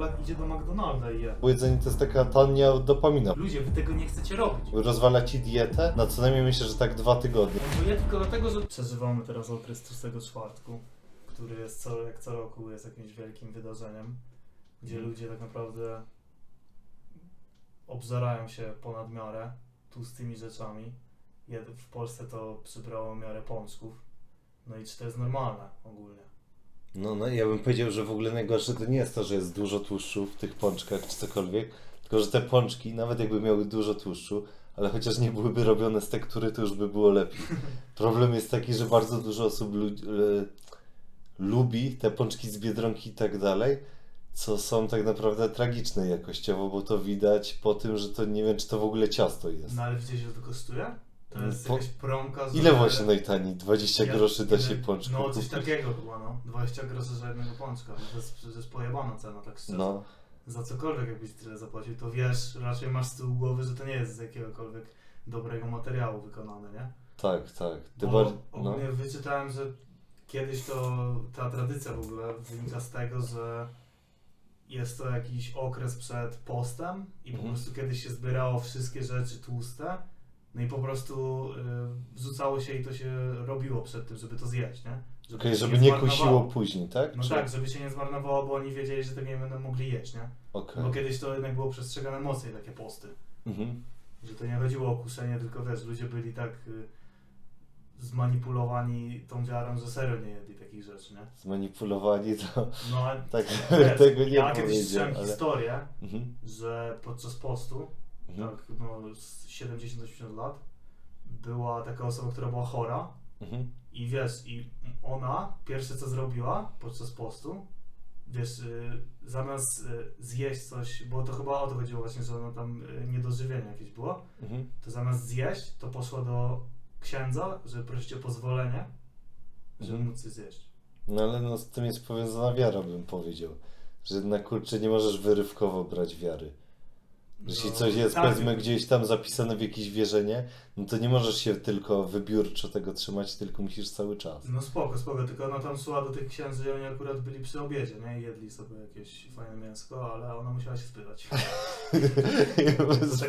Polak idzie do McDonalda i je. Bo jedzenie to jest taka tania dopamina. Ludzie, wy tego nie chcecie robić. Rozwala ci dietę na co najmniej myślę, że tak dwa tygodnie. Bo ja tylko dlatego, że przeżywamy teraz okres tłustego czwartku, który jest co, jak co roku jest jakimś wielkim wydarzeniem, gdzie Mhm. ludzie tak naprawdę obżerają się ponad miarę tłustymi rzeczami. Jed- W Polsce to przybrało miarę pączków. No i czy to jest normalne ogólnie? No, no ja bym powiedział, że w ogóle najgorsze to nie jest to, że jest dużo tłuszczu w tych pączkach czy cokolwiek, tylko że te pączki, nawet jakby miały dużo tłuszczu, ale chociaż nie byłyby robione z tektury, to już by było lepiej. Problem jest taki, że bardzo dużo osób lu- lubi te pączki z Biedronki i tak dalej, co są tak naprawdę tragiczne jakościowo, bo to widać po tym, że to nie wiem, czy to w ogóle ciasto jest. No ale widzisz, że to kosztuje? To jest Po- jakaś promka, że... Ile właśnie najtaniej? 20 Ja- groszy da się pączku No coś kupić? takiego chyba, no. 20 groszy za jednego pączka. To jest przecież pojebana cena, tak szczerze. No, Za cokolwiek jakbyś tyle zapłacił, to wiesz, raczej masz z tyłu głowy, że to nie jest z jakiegokolwiek dobrego materiału wykonane, nie? tak, tak. Ty Bo bar- no. wyczytałem, że kiedyś to ta tradycja w ogóle wynika z tego, że jest to jakiś okres przed postem i po Mhm. prostu kiedyś się zbierało wszystkie rzeczy tłuste, no i po prostu y, wrzucało się i to się robiło przed tym, żeby to zjeść, nie? Okej, się żeby nie zmarnowało. kusiło później, tak? No Czy- tak, żeby się nie zmarnowało, bo oni wiedzieli, że tego nie będą mogli jeść, nie? Okej. Bo kiedyś to jednak było przestrzegane mocniej, takie posty. Mhm. Że to nie chodziło o kuszenie, tylko wiesz, ludzie byli tak y, zmanipulowani tą wiarą, że serio nie jedli takich rzeczy, nie? Zmanipulowani to No tak wiesz, tego nie ja kiedyś słyszałem ale... historię, Mhm. że podczas postu, Mhm. tak no z 70-80 lat, była taka osoba, która była chora Mhm. i wiesz, i ona pierwsze co zrobiła podczas postu, wiesz, y, zamiast y, zjeść coś, bo to chyba o to chodziło właśnie, że ona tam y, niedożywienie jakieś było, Mhm. to zamiast zjeść, to poszła do księdza, żeby prosić o pozwolenie, żeby Mhm. móc zjeść. No ale no, z tym jest powiązana wiara, bym powiedział. Że jednak kurczę nie możesz wyrywkowo brać wiary. Jeśli No, coś jest tak, powiedzmy gdzieś tam zapisane w jakieś wierzenie, no to nie możesz się tylko wybiórczo tego trzymać, tylko musisz cały czas. No spoko, spoko, tylko ona tam szła do tych księży i oni akurat byli przy obiedzie, nie? I jedli sobie jakieś fajne mięsko, ale ona musiała się spytać.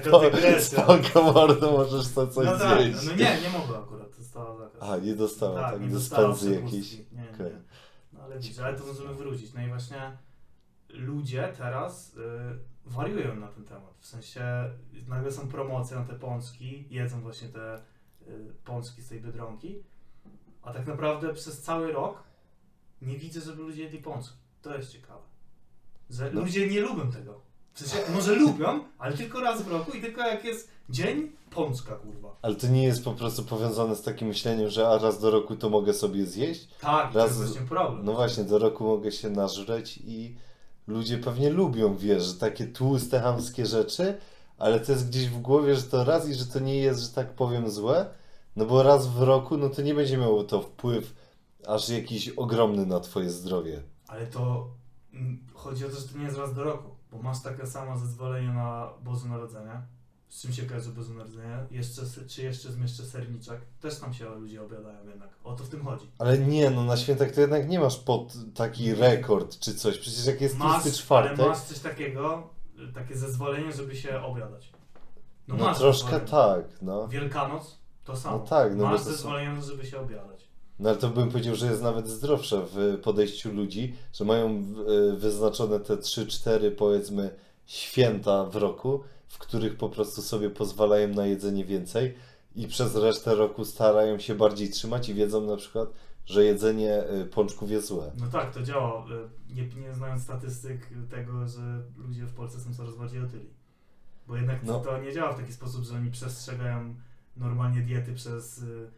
taka dygresja. spoko mordo, możesz to coś no tak, zjeść. no nie, nie mogła akurat, dostała zakaz. Aha, nie dostała, tak, nie dostała jakieś. Nie, nie, Okej. nie. No ale widzisz, ale to możemy wrócić. No i właśnie ludzie teraz y, wariują na ten temat. W sensie nagle są promocje na te pączki, jedzą właśnie te y, pączki z tej Biedronki, a tak naprawdę przez cały rok nie widzę, żeby ludzie jedli pączki. To jest ciekawe. Że No. ludzie nie lubią tego. W sensie, może lubią, ale tylko raz w roku i tylko jak jest dzień, pączka kurwa. Ale to nie jest po prostu powiązane z takim myśleniem, że a raz do roku to mogę sobie zjeść? Tak, Raz- to jest właśnie problem. No właśnie, do roku mogę się nażreć i ludzie pewnie lubią, wiesz, takie tłuste, hamskie rzeczy, ale to jest gdzieś w głowie, że to raz i że to nie jest, że tak powiem, złe, no bo raz w roku, no to nie będzie miało to wpływ aż jakiś ogromny na twoje zdrowie. Ale to mm, chodzi o to, że to nie jest raz do roku, bo masz takie samo zezwolenie na Boże Narodzenie. Z czym się kojarzy Boże Narodzenie? Jeszcze, czy jeszcze zmieszczę serniczek? Też tam się ludzie obiadają jednak. O to w tym chodzi. Ale nie, no na świętach to jednak nie masz pod taki rekord czy coś, przecież jak jest Masz, tłusty czwartek, ale masz coś takiego, takie zezwolenie, żeby się obiadać. no, masz troszkę zezwolenie. tak, no. Wielkanoc to samo. No tak, no masz zezwolenie, żeby się obiadać. No ale to bym powiedział, że jest nawet zdrowsze w podejściu ludzi, że mają y, wyznaczone te 3-4 powiedzmy święta w roku, w których po prostu sobie pozwalają na jedzenie więcej i przez resztę roku starają się bardziej trzymać i wiedzą na przykład, że jedzenie y, pączków jest złe. No tak, to działa. Y, Nie, nie znając statystyk tego, że ludzie w Polsce są coraz bardziej otyli. Bo jednak No. to nie działa w taki sposób, że oni przestrzegają normalnie diety przez y,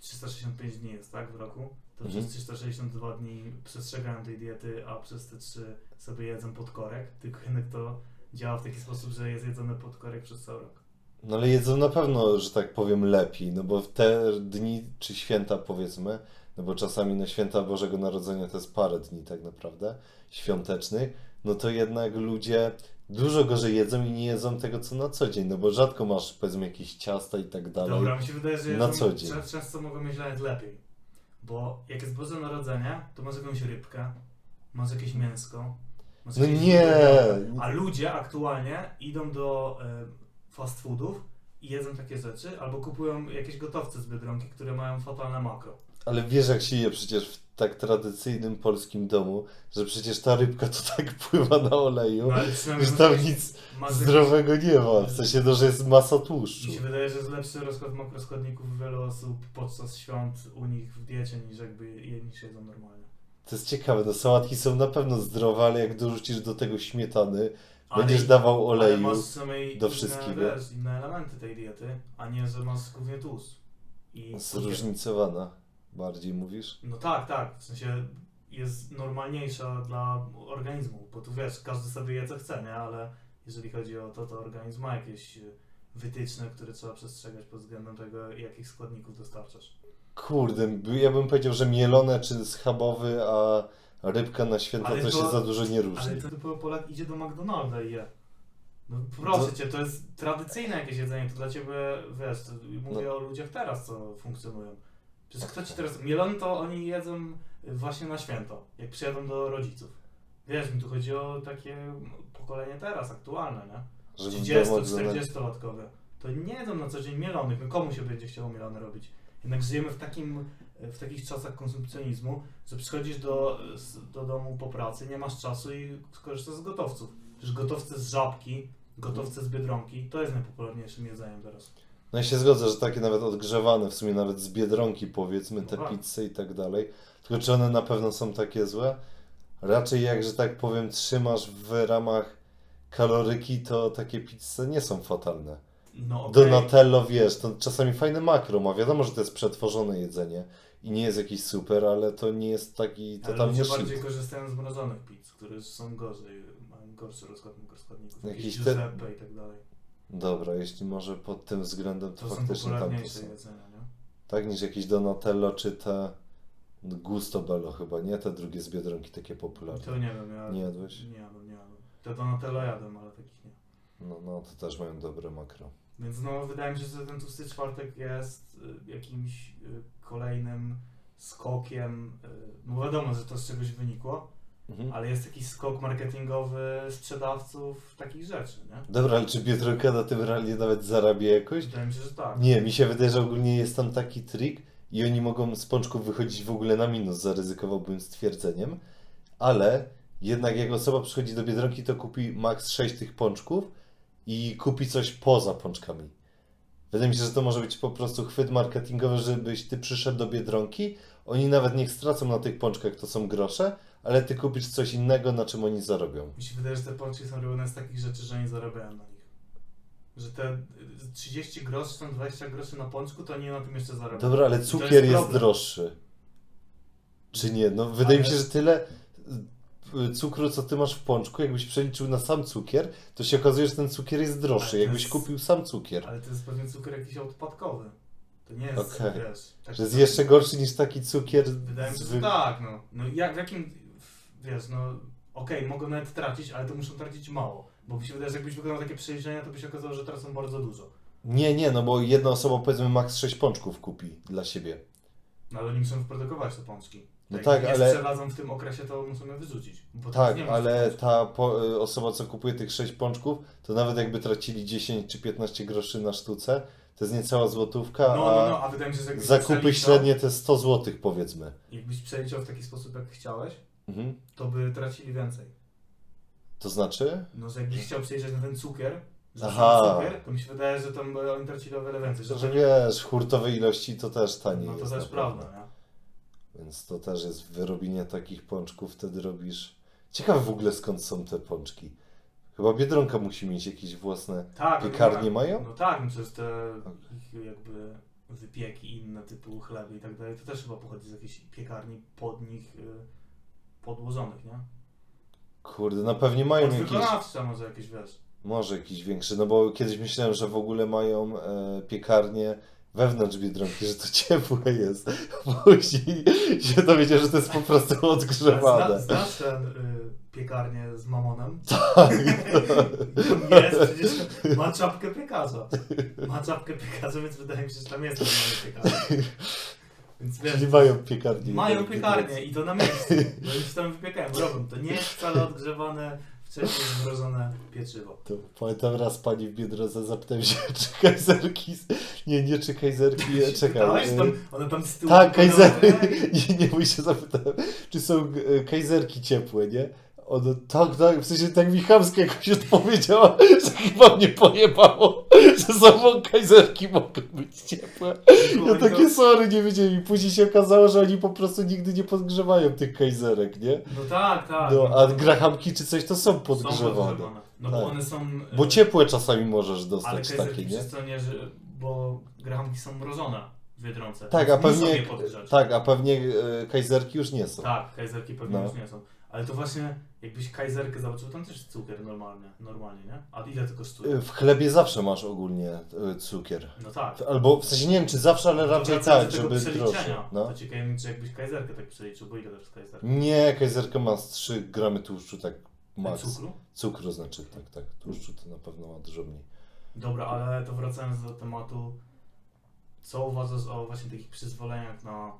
365 dni jest, tak, w roku. To Mhm. przez 362 dni przestrzegają tej diety, a przez te 3 sobie jedzą podkorek. Tylko jednak to działa w taki sposób, że jest jedzone podkorek przez cały rok. No ale jedzą na pewno, że tak powiem, lepiej, no bo w te dni czy święta powiedzmy, no bo czasami na święta Bożego Narodzenia to jest parę dni tak naprawdę, świątecznych, no to jednak ludzie dużo gorzej jedzą i nie jedzą tego co na co dzień, no bo rzadko masz powiedzmy jakieś ciasta i tak dalej. Dobra, mi się wydaje, że na jedzą- co dzień. czę- często mogą mieć nawet lepiej. Bo jak jest Boże Narodzenie, to masz jakąś rybkę, masz jakieś mięsko, No jakieś nie. A ludzie aktualnie idą do e, fast foodów i jedzą takie rzeczy, albo kupują jakieś gotowce z Biedronki, które mają fatalne makro. Ale wiesz jak się je przecież w tak tradycyjnym polskim domu, że przecież ta rybka to tak pływa na oleju, No, ale przynajmniej że tam nic zdrowego nie ma. W sensie to, że jest masa tłuszczu. Mi się wydaje, że jest lepszy rozkład makroskładników wielu osób podczas świąt u nich w diecie, niż jakby jedni siedzą normalnie. To jest ciekawe, no sałatki są na pewno zdrowe, ale jak dorzucisz do tego śmietany, Ale- będziesz dawał Ale oleju. masz samej do inne, wszystkiego. Wiesz, inne elementy tej diety, a nie, że masz głównie tłust. I Zróżnicowana, bardziej mówisz? No tak, tak. W sensie jest normalniejsza dla organizmu, bo tu wiesz, każdy sobie je co chce, nie? Ale jeżeli chodzi o to, to organizm ma jakieś y, wytyczne, które trzeba przestrzegać pod względem tego, jakich składników dostarczasz. Kurde, ja bym powiedział, że mielone czy schabowy, a rybka na święta Ale to, to- się za dużo nie różni. Ale ten typowy Polak idzie do McDonalda i je. No proszę To- cię, to jest tradycyjne jakieś jedzenie, to dla ciebie, wiesz, to mówię No. o ludziach teraz, co funkcjonują. Przecież kto ci teraz, mielony to oni jedzą właśnie na święto, jak przyjadą do rodziców. Wiesz, mi tu chodzi o takie pokolenie teraz, aktualne, nie? Żeby 30, do McDonalda- 40-latkowe. To nie jedzą na co dzień mielonych, no komu się będzie chciało mielone robić? Jednak żyjemy w, takim, w takich czasach konsumpcjonizmu, że przychodzisz do, do domu po pracy, nie masz czasu i korzystasz z gotowców. Przecież gotowce z żabki, gotowce z biedronki, to jest najpopularniejszym jedzeniem teraz. No ja się zgodzę, że takie nawet odgrzewane, w sumie nawet z Biedronki powiedzmy, te No tak. pizze i tak dalej. Tylko czy one na pewno są takie złe? Raczej jak, że tak powiem, trzymasz w ramach kaloryki, to takie pizze nie są fatalne. No okej, Donatello, wiesz, to czasami fajne makro ma. Wiadomo, że to jest przetworzone jedzenie i nie jest jakiś super, ale to nie jest taki ale ludzie shit. bardziej korzystają z mrożonych pizz, które są gorzej, mają gorszy rozkład składników, jakieś te- i tak dalej. Dobra, jeśli może pod tym względem, to, To faktycznie tam to są. jedzenia, nie? Tak, niż jakieś Donatello czy te Gusto Bello chyba, nie? Te drugie z Biedronki takie popularne. To nie wiem, ja Nie jadłeś? Nie jadłem, nie jadłem. Te Donatello jadłem, ale takich nie. No, no, to też mają dobre makro. Więc no, wydaje mi się, że ten tłusty czwartek jest y, jakimś y, kolejnym skokiem. Y, no wiadomo, że to z czegoś wynikło, Mhm. ale jest jakiś skok marketingowy sprzedawców takich rzeczy, nie? Dobra, ale czy Biedronka na tym realnie nawet zarabia jakoś? Wydaje mi się, że tak. Nie, mi się wydaje, że ogólnie jest tam taki trik i oni mogą z pączków wychodzić w ogóle na minus, zaryzykowałbym stwierdzeniem, ale jednak jak osoba przychodzi do Biedronki, to kupi max 6 tych pączków i kupi coś poza pączkami. Wydaje mi się, że to może być po prostu chwyt marketingowy, żebyś ty przyszedł do Biedronki, oni nawet niech stracą na tych pączkach, to są grosze, ale ty kupisz coś innego, na czym oni zarobią. Mi się wydaje, że te pączki są robione z takich rzeczy, że nie zarabiają na nich. Że te y, 30 groszy, tam 20 groszy na pączku, to oni na tym jeszcze zarabiają. Dobra, ale cukier jest, problem. droższy. Czy nie? No wydaje mi Ale- się, że tyle cukru, co ty masz w pączku, jakbyś przeliczył na sam cukier, to się okazuje, że ten cukier jest droższy, jakbyś jest- kupił sam cukier. Ale to jest pewnie cukier jakiś odpadkowy. To nie jest, Okej. wiesz... taki jest jeszcze gorszy niż taki cukier Wydaje mi się, że tak, no. No jak, w jakim, wiesz, no okej, mogą nawet tracić, ale to muszą tracić mało. Bo mi się wydaje, że jakbyś wykonał takie przeliczenia, to by się okazało, że tracą bardzo dużo. Nie, nie, no bo jedna osoba powiedzmy max 6 pączków kupi dla siebie. No ale oni muszą wyprodukować te pączki. No Jak tak, nie ale- sprzedadzą w tym okresie, to muszą je wyrzucić. Bo Tak, teraz nie ma ale ta po, y, osoba, co kupuje tych 6 pączków, to nawet jakby tracili 10 czy 15 groszy na sztuce, to jest niecała złotówka, No, no, no, a a wydaje mi się, że jakbyś zakupy przeliczał- średnie to jest 100 złotych powiedzmy. Jakbyś przeliczał w taki sposób, jak chciałeś, Mhm. to by tracili więcej. To znaczy? No, że jakbyś chciał przeliczać na ten cukier, że Aha. cukier, to mi się wydaje, że tam by oni tracili o wiele więcej. Że Że wiesz, hurtowe ilości to też taniej no to jest. też naprawdę. prawda, nie? Więc to też jest wyrobienie takich pączków, wtedy robisz. Ciekawe w ogóle skąd są te pączki. Chyba Biedronka musi mieć jakieś własne Tak, piekarnie no, mają? No tak, no przecież te ich jakby wypieki inne typu chleby i tak dalej, to też chyba pochodzi z jakiejś piekarni pod nich y, podłożonych, nie? Kurde, no pewnie mają Od jakieś. może jakieś, wiesz. Może jakiś większy, no bo kiedyś myślałem, że w ogóle mają e, piekarnię wewnątrz Biedronki, że to ciepłe jest. Później się dowiedział, że to jest po prostu Ale odgrzewane. Zna, znasz ten y, piekarnię z mamonem? Tak. Jest, przecież ma czapkę piekarza. Ma czapkę piekarza, więc wydaje mi się, że tam jest normalny piekarz. Więc wiesz, Czyli mają piekarnię. mają piekarnię i to na miejscu. Bo już tam wypiekają. Robią. To nie jest wcale odgrzewane, wcześniej zmrożone pieczywo. To pamiętam raz pani w Biedrodze zapytałem się, czy kajzerki... Nie, nie czy kajzerki, e, czekaj. E, Tam, one tam z tyłu Tak, kajzery. nie? Nie, mój się zapytałem, czy są e, kajzerki ciepłe, nie? Ono, tak, tak, w sensie tak mi chamsko jakoś odpowiedziała, że chyba mnie pojebało, że samo kajzerki mogą być ciepłe. Ja takie sorry, nie wiedziałem i później się okazało, że oni po prostu nigdy nie podgrzewają tych kajzerek, nie? No tak, tak. No, a grahamki czy coś to są podgrzewane. No Tak. bo one są... Bo e, ciepłe czasami możesz Ale dostać kajzerki takie, nie? to nie, że... Bo grahamki są mrożone w Biedronce. Tak, a pewnie, tak, a pewnie e, kajzerki już nie są. Tak, kajzerki pewnie No. już nie są. Ale to właśnie, jakbyś kajzerkę zobaczył, tam też cukier normalnie, normalnie, nie? A ile to kosztuje? E, W chlebie zawsze masz ogólnie e, cukier. No tak. Albo w sensie nie wiem, czy zawsze, ale raczej wracając tak, do tego żeby przeliczenia, droższe. No. To ciekawe czy jakbyś kajzerkę tak przeliczył, bo ile to jest kajzerka? Nie, kajzerka ma z 3 gramy tłuszczu, tak max. Cukru? Cukru znaczy, tak, tak. Tłuszczu to na pewno ma dużo mniej. Dobra, ale to wracając do tematu, co uważasz o właśnie takich przyzwoleniach na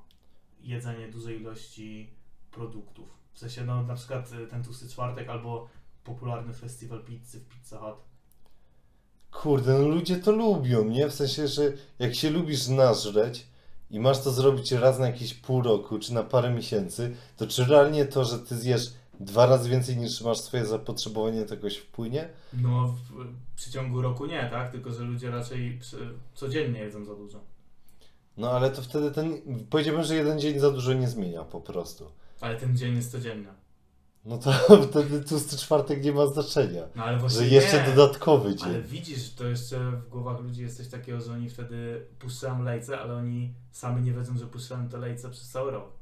jedzenie dużej ilości produktów? W sensie, no na przykład y, ten tłusty czwartek albo popularny festiwal pizzy w Pizza Hut. Kurde, no ludzie to lubią, nie? W sensie, że jak się lubisz nażreć i masz to zrobić raz na jakieś pół roku, czy na parę miesięcy, to czy realnie to, że ty zjesz dwa razy więcej niż masz swoje zapotrzebowanie, to jakoś wpłynie? No w, w przeciągu roku nie, tak? Tylko, że ludzie raczej przy, codziennie jedzą za dużo. No ale to wtedy ten, powiedziałbym, że jeden dzień za dużo nie zmienia po prostu. Ale ten dzień jest codzienny. No to wtedy tłusty czwartek nie ma znaczenia. No ale właśnie Że jeszcze nie. dodatkowy Ale dzień. widzisz, to jeszcze w głowach ludzi jest coś takiego, że oni wtedy puszczają lejce, ale oni sami nie wiedzą, że puszczają te lejce przez cały rok.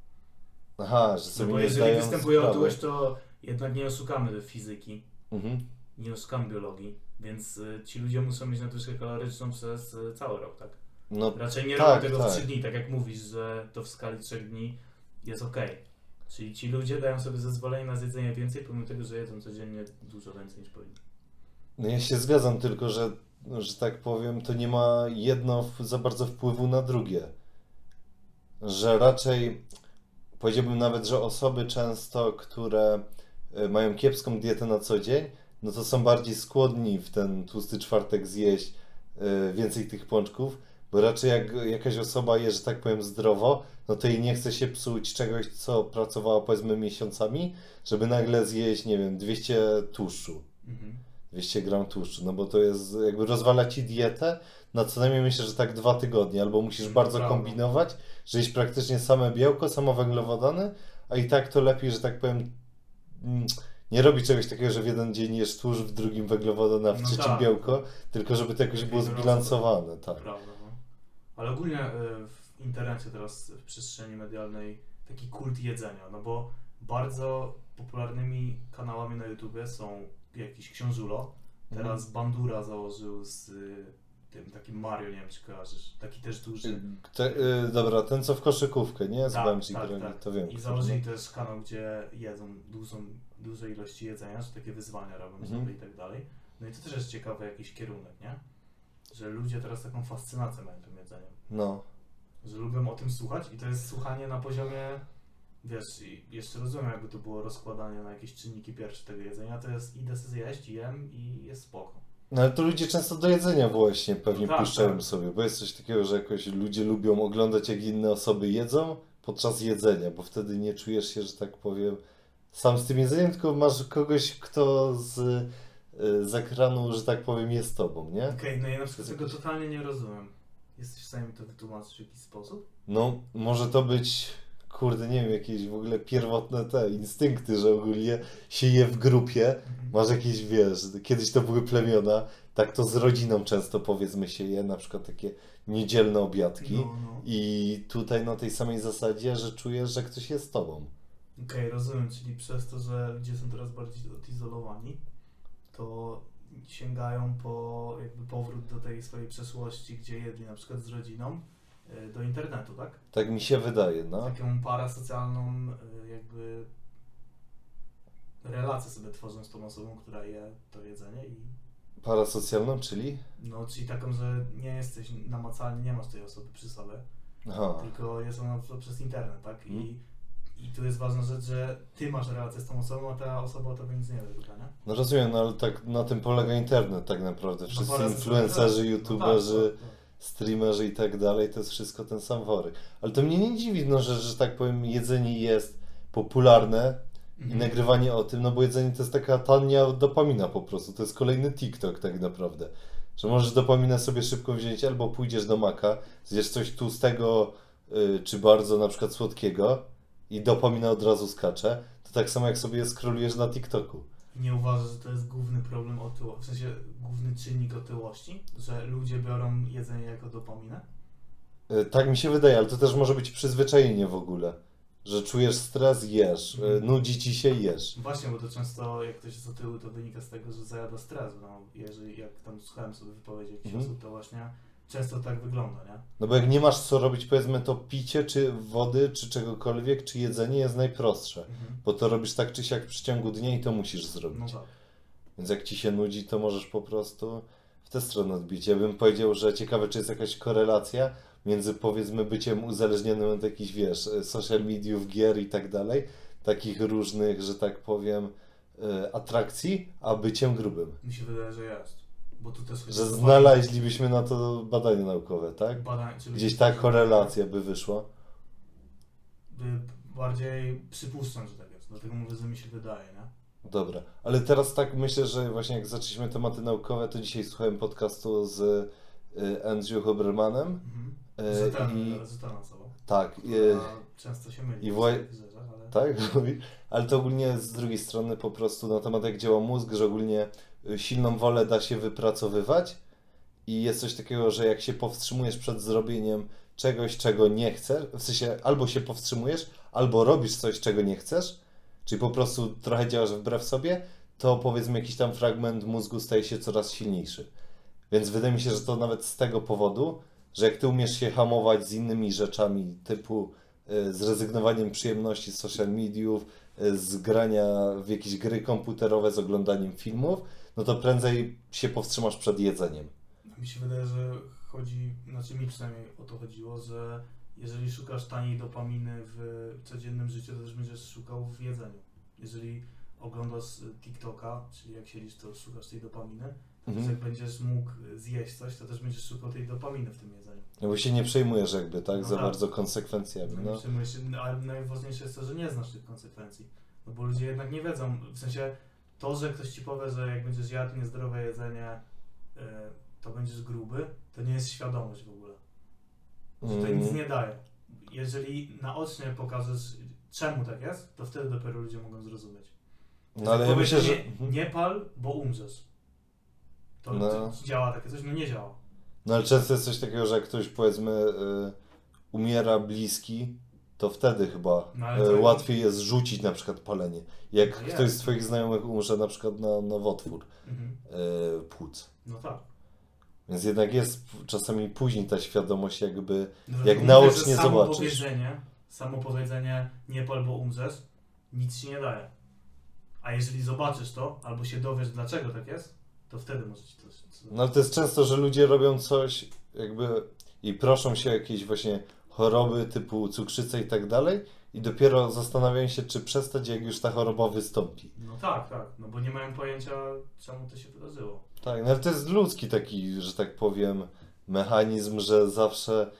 Aha, że No sobie bo nie jeżeli zdają występuje sprawy. otyłość, to jednak nie oszukamy fizyki, Mhm. nie oszukamy biologii, więc y, ci ludzie muszą mieć nadwyżkę kaloryczną przez y, cały rok, tak? No Raczej nie Tak, robią tego tak. w 3 dni, tak jak mówisz, że to w skali 3 dni jest ok. Czyli ci ludzie dają sobie zezwolenie na zjedzenie więcej, pomimo tego, że jedzą codziennie dużo więcej niż powinni. No ja się zgadzam, tylko że, że tak powiem, to nie ma jedno za bardzo wpływu na drugie. Że raczej powiedziałbym nawet, że osoby często, które e, mają kiepską dietę na co dzień, no to są bardziej skłonni w ten tłusty czwartek zjeść e, więcej tych pączków, bo raczej jak jakaś osoba je, że tak powiem, zdrowo, no to jej nie chce się psuć czegoś, co pracowała powiedzmy miesiącami, żeby nagle zjeść, nie wiem, 200 tłuszczu. Mhm. 200 gram tłuszczu, no bo to jest jakby rozwala ci dietę na co najmniej myślę, że tak dwa tygodnie, albo musisz No, bardzo prawda. kombinować, że jeść praktycznie same białko, samo węglowodany, a i tak to lepiej, że tak powiem, mm, nie robić czegoś takiego, że w jeden dzień jesz tłuszcz, w drugim węglowodany, a w No trzecim tak. białko, tylko żeby to jakoś było zbilansowane, tak. Prawda. Ale ogólnie y, w internecie teraz, w przestrzeni medialnej taki kult jedzenia, no bo bardzo popularnymi kanałami na YouTubie są jakiś książulo, Mhm. teraz Bandura założył z y, tym takim Mario, nie wiem czy kojarzysz, taki też duży. Te, y, dobra, ten co w koszykówkę, nie? Z Tak, Bungie tak, tak. to wiem. I założyli też kanał, gdzie jedzą dużą, duże ilości jedzenia, że takie wyzwania robią Mhm. sobie i tak dalej. No i to też jest ciekawy jakiś kierunek, nie? Że ludzie teraz taką fascynację mają tym jedzeniem. No. że lubią o tym słuchać i to jest słuchanie na poziomie, wiesz, jeszcze rozumiem jakby to było rozkładanie na jakieś czynniki pierwsze tego jedzenia, to jest idę sobie zjeść, jem i jest spoko. No ale to ludzie często do jedzenia właśnie pewnie tak, puszczają tak. sobie, bo jest coś takiego, że jakoś ludzie lubią oglądać jak inne osoby jedzą podczas jedzenia, bo wtedy nie czujesz się, że tak powiem, sam z tym jedzeniem, tylko masz kogoś, kto z, z ekranu, że tak powiem, jest tobą, nie? Okej, no ja na przykład tego totalnie nie rozumiem. Jesteś w stanie mi to wytłumaczyć w jakiś sposób? No, może to być, kurde, nie wiem, jakieś w ogóle pierwotne te instynkty, że ogólnie się je w grupie, Masz jakieś, wiesz, kiedyś to były plemiona, tak to z rodziną często powiedzmy się je, na przykład takie niedzielne obiadki. No, no. I tutaj na tej samej zasadzie, że czujesz, że ktoś jest z tobą. Okej, rozumiem, czyli przez to, że ludzie są teraz bardziej odizolowani, to sięgają po jakby powrót do tej swojej przeszłości, gdzie jedli na przykład z rodziną, y, do internetu, tak? Tak mi się wydaje, no. taką parasocjalną y, jakby relację sobie tworzą z tą osobą, która je to jedzenie i Parasocjalną, czyli? no, czyli taką, że nie jesteś namacalny, nie masz tej osoby przy sobie, Aha. tylko jest ona przez internet, tak? I, Mhm. I tu jest ważna rzecz, że ty masz relację z tą osobą, a ta osoba o tobie nic nie wie, chyba, nie? No rozumiem, no ale tak na tym polega internet tak naprawdę. Wszyscy No, polega- influencerzy, no tak, youtuberzy, tak, tak. streamerzy i tak dalej, to jest wszystko ten sam worek. Ale to mnie nie dziwi, no, że, że tak powiem, jedzenie jest popularne i Mhm. nagrywanie o tym, no bo jedzenie to jest taka tania dopamina po prostu. To jest kolejny TikTok tak naprawdę. Że możesz dopaminę sobie szybko wziąć, albo pójdziesz do maka, zjesz coś tłustego, y, czy bardzo na przykład słodkiego i dopamina od razu skacze. To tak samo jak sobie skrolujesz na TikToku. Nie uważasz, że to jest główny problem otyłości, w sensie główny czynnik otyłości, że ludzie biorą jedzenie jako dopaminę? Y, Tak mi się wydaje, ale to też może być przyzwyczajenie w ogóle. Że czujesz stres, jesz. Mhm. Nudzi ci się, jesz. Właśnie, bo to często jak ktoś jest otyły, to wynika z tego, że zajada stres. No, jeżeli jak tam słuchałem sobie wypowiedzi jakichś Mhm. osób, to właśnie często tak wygląda, nie? No bo jak nie masz co robić, powiedzmy, to picie, czy wody, czy czegokolwiek, czy jedzenie jest najprostsze. Mhm. Bo to robisz tak czy siak w przeciągu dnia i to musisz No zrobić. tak. Więc jak ci się nudzi, to możesz po prostu w tę stronę odbić. Ja bym powiedział, że ciekawe, czy jest jakaś korelacja między powiedzmy byciem uzależnionym od jakichś, wiesz, social mediów, gier i tak dalej, takich różnych, że tak powiem, e, atrakcji, a byciem grubym. Mi się wydaje, że jest. Bo tu też Że znaleźlibyśmy na to badania naukowe, tak? badań, czy Gdzieś ta korelacja by wyszła. By bardziej przypuszczam, że tak jest. Dlatego mówię, że mi się wydaje, nie? Dobra, ale teraz tak myślę, że właśnie jak zaczęliśmy tematy naukowe, to dzisiaj słuchałem podcastu z y, Andrew Hubermanem. Mhm. Ten, i- osobą. Tak, która y, często się myli i w woj- takich rzeczach, ale... tak, mówi. ale to ogólnie z drugiej strony po prostu na temat jak działa mózg, że ogólnie y, silną wolę da się wypracowywać i jest coś takiego, że jak się powstrzymujesz przed zrobieniem czegoś, czego nie chcesz, w sensie albo się powstrzymujesz, albo robisz coś, czego nie chcesz, czyli po prostu trochę działasz wbrew sobie, to powiedzmy jakiś tam fragment mózgu staje się coraz silniejszy. Więc wydaje mi się, że to nawet z tego powodu, że jak ty umiesz się hamować z innymi rzeczami, typu y, z rezygnowaniem przyjemności z social mediów, y, z grania w jakieś gry komputerowe, z oglądaniem filmów, no to prędzej się powstrzymasz przed jedzeniem. Mi się wydaje, że chodzi, znaczy mi przynajmniej o to chodziło, że jeżeli szukasz taniej dopaminy w codziennym życiu, to też będziesz szukał w jedzeniu. Jeżeli oglądasz y, TikToka, czyli jak siedzisz, to szukasz tej dopaminy, to Mhm. jak będziesz mógł zjeść coś, to też będziesz szukał tej dopaminy w tym jedzeniu. No bo się nie przejmujesz jakby, tak, No za tak. bardzo konsekwencjami. No. No. Nie przejmujesz no, ale najważniejsze jest to, że nie znasz tych konsekwencji. No bo ludzie jednak nie wiedzą, w sensie to, że ktoś ci powie, że jak będziesz jadł niezdrowe jedzenie, y, to będziesz gruby, to nie jest świadomość w ogóle. Że to Mm. nic nie daje. Jeżeli naocznie pokażesz, czemu tak jest, to wtedy dopiero ludzie mogą zrozumieć. No ale ja Powiedz, myślę, że... nie, nie pal, bo umrzesz. To, No. to działa takie coś? No nie działa. No ale często jest coś takiego, że jak ktoś powiedzmy y, umiera bliski, to wtedy chyba No, ale y, to- łatwiej jest rzucić na przykład palenie. Jak No ktoś z twoich znajomych umrze na przykład na nowotwór Mhm. y, płuc. No tak. Więc jednak jest p- czasami później ta świadomość jakby... No, Jak dlatego naocznie mówię, że samo zobaczysz. Powiedzenie, samo powiedzenie nie pal, bo umrzesz, nic ci nie daje. A jeżeli zobaczysz to, albo się dowiesz, dlaczego tak jest, to wtedy może ci to- No ale to jest często, że ludzie robią coś jakby i proszą się o jakieś właśnie choroby typu cukrzycę i tak dalej i dopiero zastanawiają się, czy przestać, jak już ta choroba wystąpi. No tak, tak, no bo nie mają pojęcia, czemu to się wydarzyło. Tak, no ale to jest ludzki taki, że tak powiem, mechanizm, że zawsze,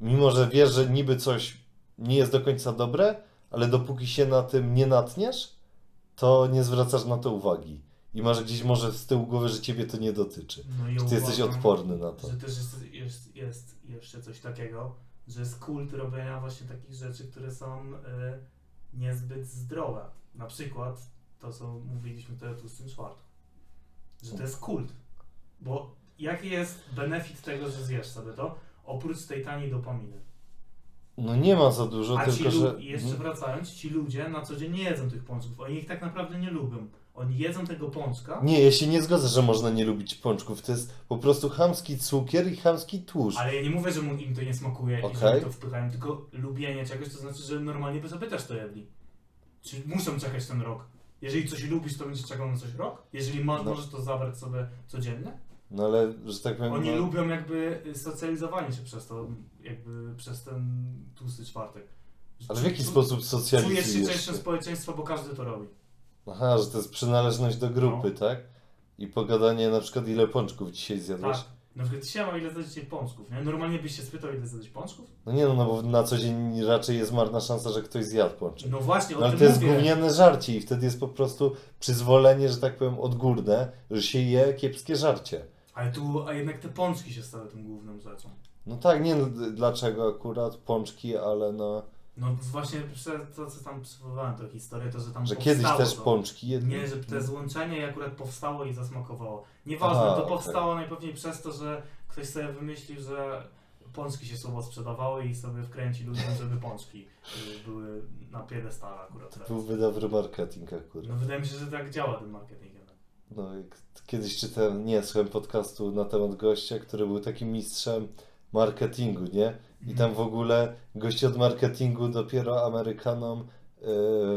mimo że wiesz, że niby coś nie jest do końca dobre, ale dopóki się na tym nie natniesz, to nie zwracasz na to uwagi. I masz gdzieś może z tyłu głowy, że ciebie to nie dotyczy. No i Że ty jesteś uważam, odporny na to. Że też jest, jest, jest jeszcze coś takiego, że jest kult robienia właśnie takich rzeczy, które są y, niezbyt zdrowe. Na przykład to, co mówiliśmy tutaj o tłustym czwartku. Że to jest kult. Bo jaki jest benefit tego, że zjesz sobie to, oprócz tej taniej dopaminy? No nie ma za dużo, A ci tylko lu- że... i jeszcze Mhm. wracając, ci ludzie na co dzień nie jedzą tych pączków. Oni ich tak naprawdę nie lubią. Oni jedzą tego pączka, Nie, ja się nie zgodzę, że można nie lubić pączków. To jest po prostu chamski cukier i chamski tłuszcz. ale ja nie mówię, że mu im to nie smakuje i że Okej. im to wpychają, tylko lubienie czegoś to znaczy, że normalnie by też to jedli. Czy muszą czekać ten rok? Jeżeli coś lubisz, to będziesz czekał na coś rok? Jeżeli masz, No. możesz to zabrać sobie codziennie? No ale, że tak powiem... Oni no, lubią jakby socjalizowanie się przez to, jakby przez ten tłusty czwartek. Ale w jaki Czu- sposób Czujesz się socjalizujesz częścią się? społeczeństwa, bo każdy to robi. Aha, że to jest przynależność do grupy, No. tak? I pogadanie na przykład ile pączków dzisiaj zjadłeś? Tak. Na przykład siema, ile zjadłeś dzisiaj pączków, nie? Normalnie byś się spytał, ile zjadłeś pączków? No nie no, no bo na co dzień raczej jest marna szansa, że ktoś zjadł pączek. No właśnie, o No, ale tym to jest mówię. gówniane żarcie i wtedy jest po prostu przyzwolenie, że tak powiem, odgórne, że się je kiepskie żarcie. Ale tu, a jednak te pączki się stały tym główną rzeczą. No tak, nie no, d- dlaczego akurat pączki, ale no, No właśnie przez to, co tam przywołałem, tę historię, to, że tam że powstało kiedyś też to. pączki jedli. Nie, że te złączenie akurat powstało i zasmakowało. Nieważne, Aha, to okej. powstało najpewniej przez to, że ktoś sobie wymyślił, że pączki się słabo sprzedawały i sobie wkręci ludziom, żeby pączki y, były na piedestale akurat teraz. Byłby dobry marketing akurat. No wydaje mi się, że tak działa ten marketing. jednak. No, jak kiedyś czytałem, nie, słuchałem podcastu na temat gościa, który był takim mistrzem marketingu, nie? I tam w ogóle gość od marketingu dopiero Amerykanom e,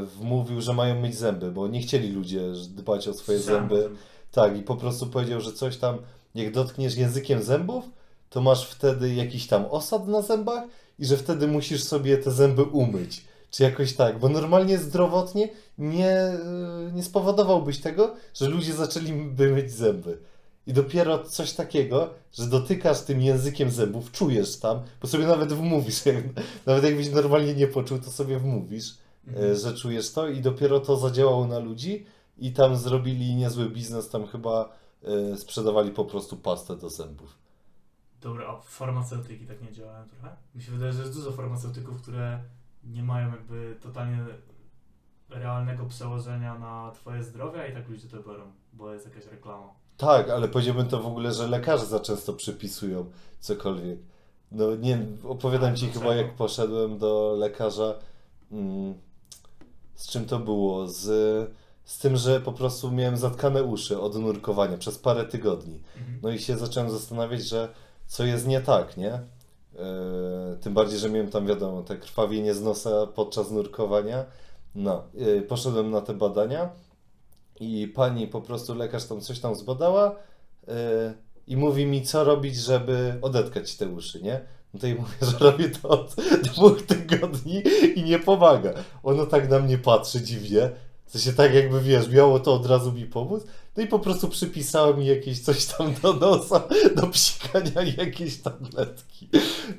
wmówił, że mają myć zęby, bo nie chcieli ludzie dbać o swoje zęby. Tak, i po prostu powiedział, że coś tam, jak dotkniesz językiem zębów, to masz wtedy jakiś tam osad na zębach i że wtedy musisz sobie te zęby umyć. Czy jakoś tak, bo normalnie zdrowotnie nie, e, nie spowodowałbyś tego, że ludzie zaczęliby myć zęby. I dopiero coś takiego, że dotykasz tym językiem zębów, czujesz tam, bo sobie nawet wmówisz, jak, nawet jakbyś normalnie nie poczuł, to sobie wmówisz, Mhm. e, że czujesz to i dopiero to zadziałało na ludzi i tam zrobili niezły biznes, tam chyba e, sprzedawali po prostu pastę do zębów. Dobra, a farmaceutyki tak nie działają trochę? Mi się wydaje, że jest dużo farmaceutyków, które nie mają jakby totalnie realnego przełożenia na twoje zdrowie, i tak ludzie to biorą, bo jest jakaś reklama. Tak, ale powiedziałbym to w ogóle, że lekarze za często przypisują cokolwiek. No nie, opowiadam Ale ci dlaczego? chyba jak poszedłem do lekarza, mm, z czym to było? Z, z tym, że po prostu miałem zatkane uszy od nurkowania przez parę tygodni. Mhm. No i się zacząłem zastanawiać, że co jest nie tak, nie? E, tym bardziej, że miałem tam, wiadomo, te krwawienie z nosa podczas nurkowania. No, e, poszedłem na te badania i pani, po prostu lekarz tam coś tam zbadała e, i mówi mi, co robić, żeby odetkać te uszy, nie? No to jej mówię, że robię to od dwóch tygodni i nie pomaga. Ono tak na mnie patrzy dziwnie. W sensie tak jakby, wiesz, miało to od razu mi pomóc. No i po prostu przypisałem mi jakieś coś tam do nosa, do psikania jakieś tabletki.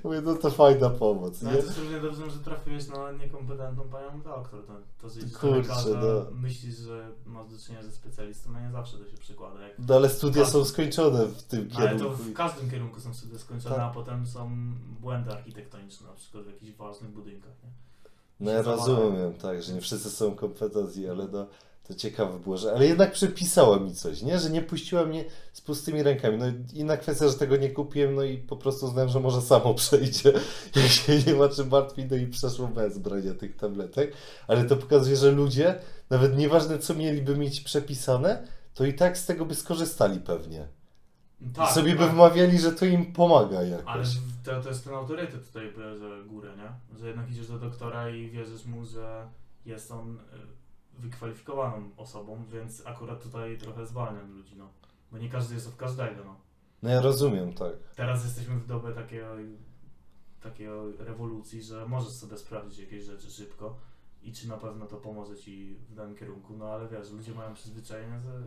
Mówię, no to fajna pomoc, No nie? ale to równie dobrze, że trafiłeś na niekompetentną panią doktor. To, to że Kurczę, no. myślisz, że masz do czynienia ze specjalistą, a nie zawsze to się przekłada. Jak... No ale studia są skończone w tym Ale kierunku. to w każdym kierunku są studia skończone, Tak. a potem są błędy architektoniczne, na przykład w jakichś ważnych budynkach. Nie? No ja rozumiem, tak, że nie wszyscy są kompetencji, ale no, to ciekawe było, że... Ale jednak przypisała mi coś, nie? Że nie puściła mnie z pustymi rękami. No inna kwestia, że tego nie kupiłem, no i po prostu znałem, że może samo przejdzie. Jak się nie ma czym martwić, no i przeszło bez brania tych tabletek. Ale to pokazuje, że ludzie, nawet nieważne co mieliby mieć przepisane, to i tak z tego by skorzystali pewnie. Tak, sobie by tak. wmawiali, że to im pomaga jakoś. Ale to, to jest ten autorytet tutaj bierze górę, nie? Że jednak idziesz do doktora i wierzysz mu, że jest on y, wykwalifikowaną osobą, więc akurat tutaj trochę zwalniam ludzi, no. Bo nie każdy jest od każdego, no. No ja rozumiem, tak. Teraz jesteśmy w dobie takiego, takiego rewolucji, że możesz sobie sprawdzić jakieś rzeczy szybko i czy na pewno to pomoże ci w danym kierunku, no ale wiesz, ludzie mają przyzwyczajenie, że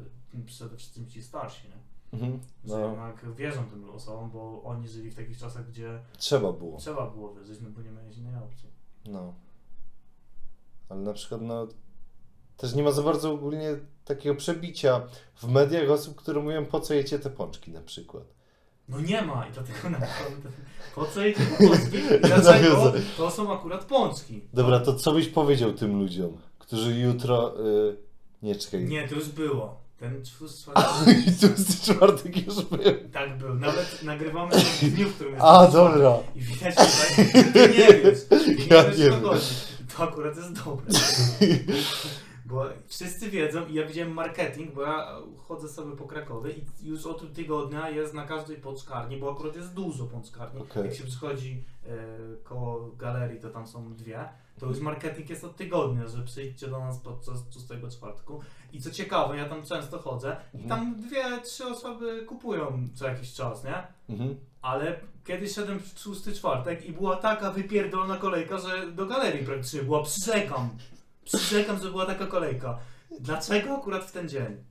przede wszystkim ci starsi, nie? Mhm. Że No, jednak wierzą tym osobom, bo oni żyli w takich czasach, gdzie trzeba było. trzeba było wierzyć, no bo nie miałeś innej opcji. No. Ale na przykład, no, też nie ma za bardzo ogólnie takiego przebicia w mediach osób, które mówią, po co jecie te pączki na przykład. No nie ma i dlatego na po co jej te pączki? I Dlaczego to są akurat pączki? Dobra, to co byś powiedział tym ludziom, którzy jutro... Y... Nie, czekaj. Nie, to już było. Ten czwarty I tu jest czwartek już był. tak był. Nawet nagrywamy to w dniu, w którym jest A, czwartek. dobra. I widać tutaj, że ty nie wiesz. Nie Ja wiesz, nie wiem. To akurat jest dobre. Bo wszyscy wiedzą i ja widziałem marketing, bo ja chodzę sobie po Krakowie i już od tygodnia jest na każdej pączkarni, bo akurat jest dużo pączkarni. Okej. Jak się przychodzi e, koło galerii, to tam są dwie. To już marketing jest od tygodnia, że przyjdźcie do nas podczas tłustego czwartku. I co ciekawe, ja tam często chodzę i Mhm. tam dwie, trzy osoby kupują co jakiś czas, nie? Mhm. Ale kiedyś szedłem w tłusty czwartek i była taka wypierdolona kolejka, że do galerii praktycznie była. Przyrzekam. Przyrzekam, że była taka kolejka. Dlaczego akurat w ten dzień?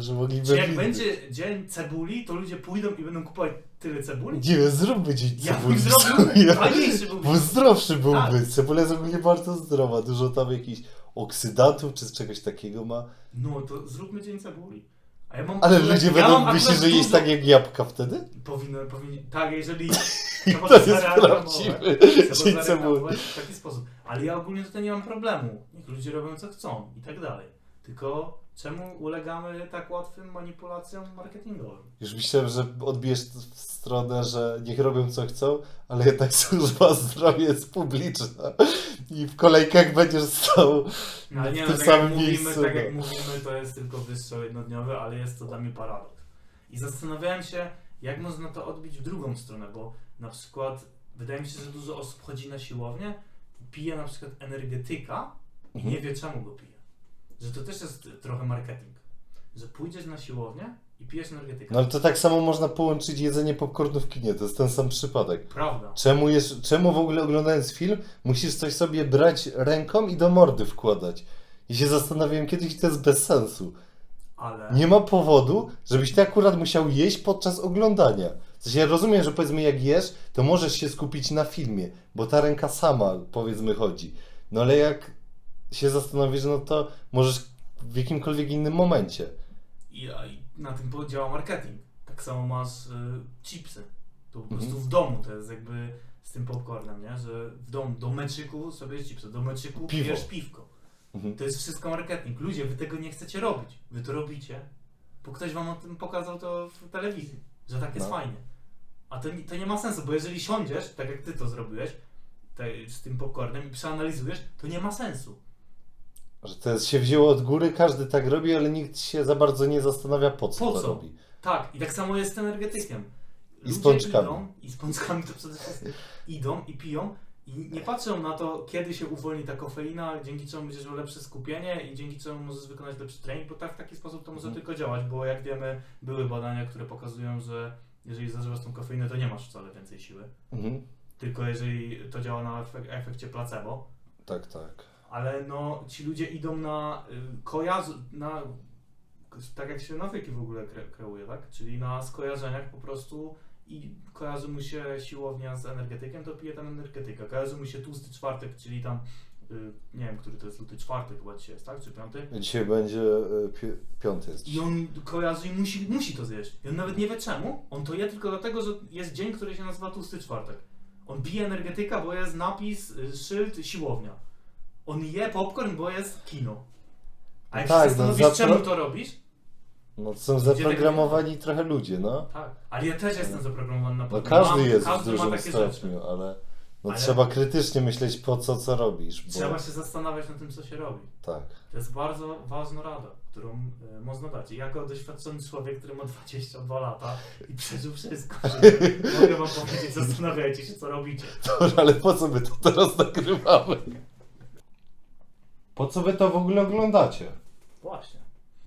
Że mogliby Czy jak będzie dzień cebuli, to ludzie pójdą i będą kupować tyle cebuli? Nie zróbmy dzień Ja cebuli. bym zrobił Ja- fajniejszy był. Bo zdrowszy byłby. Tak. Cebula jest ogólnie bardzo zdrowa. Dużo tam jakichś oksydantów czy czegoś takiego ma. No to zróbmy dzień cebuli. A ja mam Ale akurat- ludzie ja będą mam myśleć, akurat że jeść dużo- tak jak jabłka wtedy? Powinno, powinien, tak, jeżeli... To jest prawdziwy dzień cebuli. w taki sposób. Ale ja ogólnie tutaj nie mam problemu. Niech ludzie robią co chcą i tak dalej. Tylko czemu ulegamy tak łatwym manipulacjom marketingowym? Już myślałem, że odbijesz w stronę, że niech robią co chcą, ale jednak służba zdrowia jest publiczna i w kolejkach będziesz stał No, nie, w no, tym tak jak samym mówimy, miejscu. tak jak no. mówimy, to jest tylko wystrzał jednodniowy, ale jest to dla mnie paradoks. I zastanawiałem się, jak można to odbić w drugą stronę, bo na przykład wydaje mi się, że dużo osób chodzi na siłownię, pije na przykład energetyka i Mhm. nie wie czemu go pije. Że to też jest trochę marketing. Że pójdziesz na siłownię i pijesz energetyka. No ale to tak samo można połączyć jedzenie popcornu w kinie, to jest ten sam przypadek. Prawda. Czemu, jest, czemu w ogóle oglądając film musisz coś sobie brać ręką i do mordy wkładać? I się zastanawiałem kiedyś, to jest bez sensu. Ale... Nie ma powodu, żebyś ty akurat musiał jeść podczas oglądania. W sensie ja rozumiem, że powiedzmy jak jesz, to możesz się skupić na filmie, bo ta ręka sama powiedzmy chodzi. No ale jak się zastanowisz, no to możesz w jakimkolwiek innym momencie. I, I na tym działa marketing. Tak samo masz y, chipsy. To po Mhm. prostu w domu to jest jakby z tym popcornem, nie? Że w domu, do meczyku sobie chipsy, do meczyku Piwo. pijesz piwko. Mhm. To jest wszystko marketing. Ludzie, wy tego nie chcecie robić. Wy to robicie, bo ktoś wam o tym pokazał to w telewizji, że tak jest No. fajnie. A to, nie- to nie ma sensu, bo jeżeli siądziesz, tak jak ty to zrobiłeś, te, z tym popcornem i przeanalizujesz, to nie ma sensu. Że to się wzięło od góry, każdy tak robi, ale nikt się za bardzo nie zastanawia po co Po to co? robi. Tak, i tak samo jest z energetykiem. I z pączkami. Idą, I z pączkami to przede wszystkim. Idą i piją i nie patrzą na to, kiedy się uwolni ta kofeina, dzięki czemu będziesz miał lepsze skupienie i dzięki czemu możesz wykonać lepszy trening, bo tak w taki sposób to może Mhm. tylko działać, bo jak wiemy, były badania, które pokazują, że jeżeli zażywasz tą kofeinę, to nie masz wcale więcej siły. Mhm. Tylko jeżeli to działa na efek- efekcie placebo. Tak, tak. Ale no, ci ludzie idą na y, kojarz... na... Tak jak się nawyki w ogóle kre, kreuje, tak? Czyli na skojarzeniach po prostu i kojarzy mu się siłownia z energetykiem, to pije tam energetyka. Kojarzy mu się tłusty czwartek, czyli tam, y, nie wiem, który to jest luty czwartek chyba dzisiaj jest, tak? Czy piąty? Dzisiaj będzie e, pi- piąty jest. I on kojarzy i musi, musi to zjeść. I on nawet nie wie czemu. On to je tylko dlatego, że jest dzień, który się nazywa tłusty czwartek. On pije energetyka, bo jest napis, y, szyld, siłownia. On je popcorn, bo jest kino. A jak Tak, się no zastanowisz, zapro- czemu to robisz? No to są zaprogramowani trochę ludzie, no. Tak. Ale ja też jestem zaprogramowany na No popcorn. każdy Mam- jest w każdy ma dużym takie rzeczy. stopniu, ale no Ale- trzeba krytycznie myśleć po co, co robisz. Bo... Trzeba się zastanawiać nad tym, co się robi. Tak. To jest bardzo ważna rada, którą y, można dać. I jako doświadczony człowiek, który ma 22 lata i przeżył wszystko, w życiu, mogę wam powiedzieć, zastanawiajcie się, co robicie. Dobra, ale po co my to teraz nagrywamy? Po co wy to w ogóle oglądacie? Właśnie.